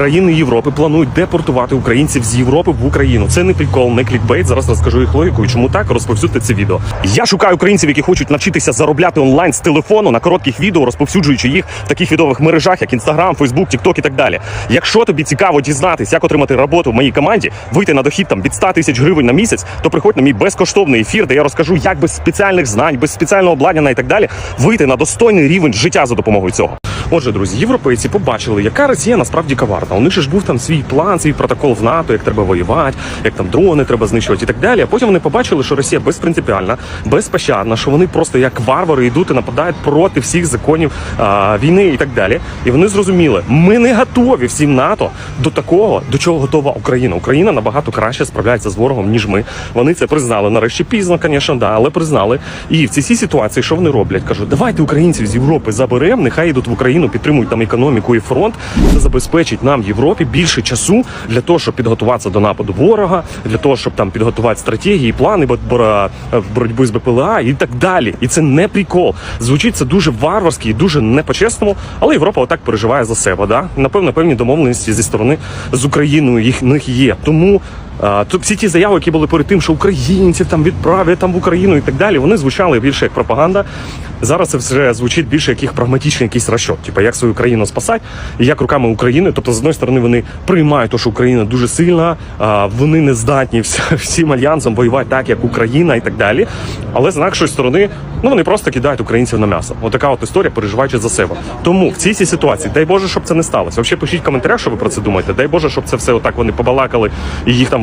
країни Європи планують депортувати українців з Європи в Україну. Це не прикол, не клікбейт. Зараз розкажу їх логіку і чому так розповсюдьте це відео. Я шукаю українців, які хочуть навчитися заробляти онлайн з телефону на коротких відео, розповсюджуючи їх в таких відових мережах, як Instagram, Facebook, TikTok і так далі. Якщо тобі цікаво дізнатись, як отримати роботу в моїй команді, вийти на дохід там від 100 тисяч гривень на місяць, то приходь на мій безкоштовний ефір, де я розкажу, як без спеціальних знань, без спеціального обладнання і так далі вийти на достойний рівень життя за допомогою цього. Отже, друзі, європейці побачили, яка Росія насправді коварна. У них ж був там свій план, свій протокол в НАТО, як треба воювати, як там дрони треба знищувати і так далі. А потім вони побачили, що Росія безпринципіальна, безпощадна, що вони просто як варвари йдуть і нападають проти всіх законів а, війни і так далі. І вони зрозуміли, ми не готові всім НАТО до такого, до чого готова Україна. Україна набагато краще справляється з ворогом, ніж ми. Вони це признали. Нарешті пізно, звісно, да, але признали. І в цій ситуації, що вони роблять? Кажуть, давайте українців з Європи заберемо, нехай йдуть в Україну, підтримують там економіку і фронт. Це забезпечить нам Європі більше часу для того, щоб підготуватися до нападу ворога, для того, щоб там підготувати стратегії, плани бо- бора- з БПЛА і так далі. І це не прикол. Звучить це дуже варварськи і дуже не по-чесному, але Європа отак переживає за себе. Да? Напевно, певні домовленості зі сторони з Україною їх них є. Тому. Всі ті заяви, які були перед тим, що українців там відправлять там в Україну і так далі, вони звучали більше як пропаганда. Зараз це вже звучить більше як їх прагматичний якийсь розчот, типу як свою країну спасати, і як руками України. Тобто, з одної сторони, вони приймають те, що Україна дуже сильна, вони не здатні всім альянсом воювати так, як Україна і так далі. Але з іншої сторони, ну вони просто кидають українців на м'ясо. Отака от історія, переживаючи за себе. Тому в цій ситуації, дай Боже, щоб це не сталося. Взагалі пишіть в коментарях, що ви про це думаєте. Дай Боже, щоб це все отак вони побалакали і їх там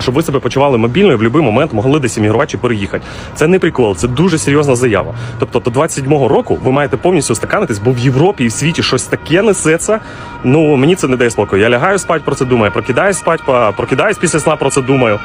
Щоб ви себе почували мобільно і в будь-який момент могли десь іммігрувати чи переїхати. Це не прикол, це дуже серйозна заява. Тобто до 27-го року ви маєте повністю стаканитись, бо в Європі і в світі щось таке несеться. Ну мені це не дає спокою. Я лягаю спать, про це думаю, прокидаюсь спать, прокидаюсь після сна, про це думаю.